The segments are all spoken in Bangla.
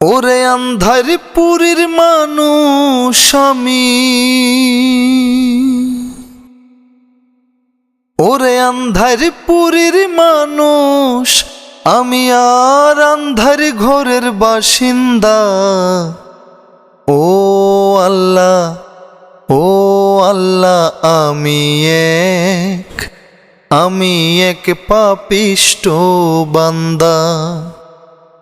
ওরে আন্ধার পুরীর মানুষ আমি। ওরে আন্ধার পুরীর মানুষ আমি আর আন্ধার ঘরের বাসিন্দা। ও আল্লাহ ও আল্লাহ, আমি এক আমি এক পাপিষ্ট বান্দা।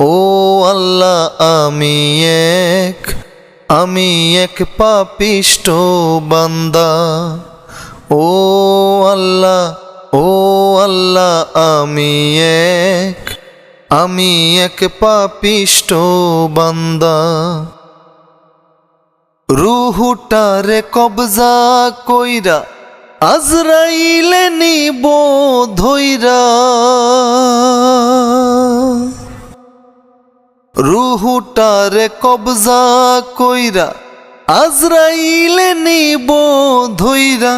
ও আল্লাহ, আমি এক আমি এক পাপিষ্ট বান্দা। ও আল্লাহ ও আল্লাহ, আমি এক আমি এক পাপিষ্ট বান্দা। রুহুটারে কবজা কইরা আজরাইলে নিব ধইরা রুহুটারে কবজা কইরা, আজরাইলে নিব ধইরা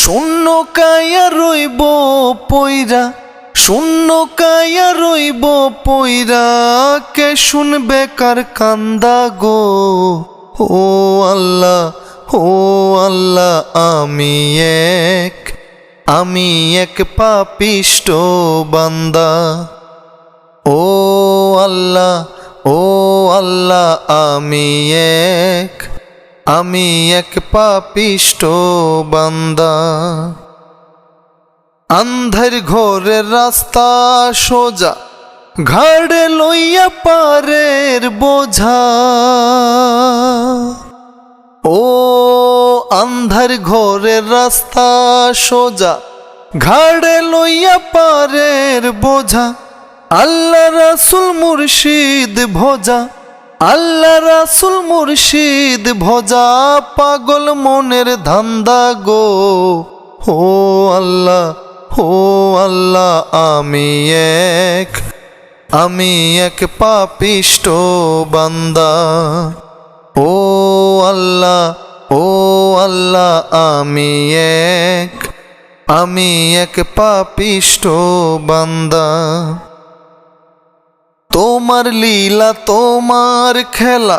শূন্য কায়া রইব পইরা শূন্য কায়া রইব পইরা, কে শুনবে কার কান্দা গো? ও আল্লাহ ও আল্লাহ, আমি এক আমি এক পাপিষ্ট বান্দা। ও আল্লাহ ও আল্লাহ, আমি এক আমি এক পাপিষ্ট বান্দা। আন্ধার ঘরের রাস্তা সোজা, ঘাড়ে লইয়া পারের বোঝা। ও আন্ধার ঘরের রাস্তা সোজা, ঘাড়ে লইয়া পারের বোঝা। আল্লাহ রাসুল মুর্শিদ ভোজা, আল্লাহ রাসুল মুর্শিদ ভোজা, পাগল মনের ধান্দা গো। ও আল্লাহ ও আল্লাহ, আমি এক আমি এক পাপিষ্ট বান্দা। ও আল্লাহ ও আল্লাহ, আমি এক আমি এক পাপিষ্ট বান্দা। তোমার লীলা, তোমার খেলা,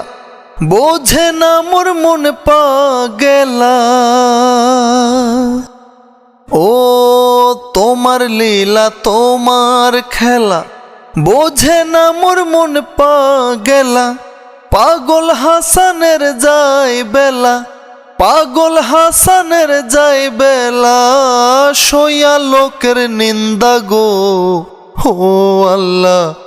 বোঝে না মোর মন পা গেলা। ও, তোমার লীলা, তোমার খেলা, বোঝে না মোর মন পা গেলা। পাগল হাসানের যাই বেলা, পাগল হাসানের যাই বেলা, সইয়া লোকের নিন্দা গো, ও আল্লাহ।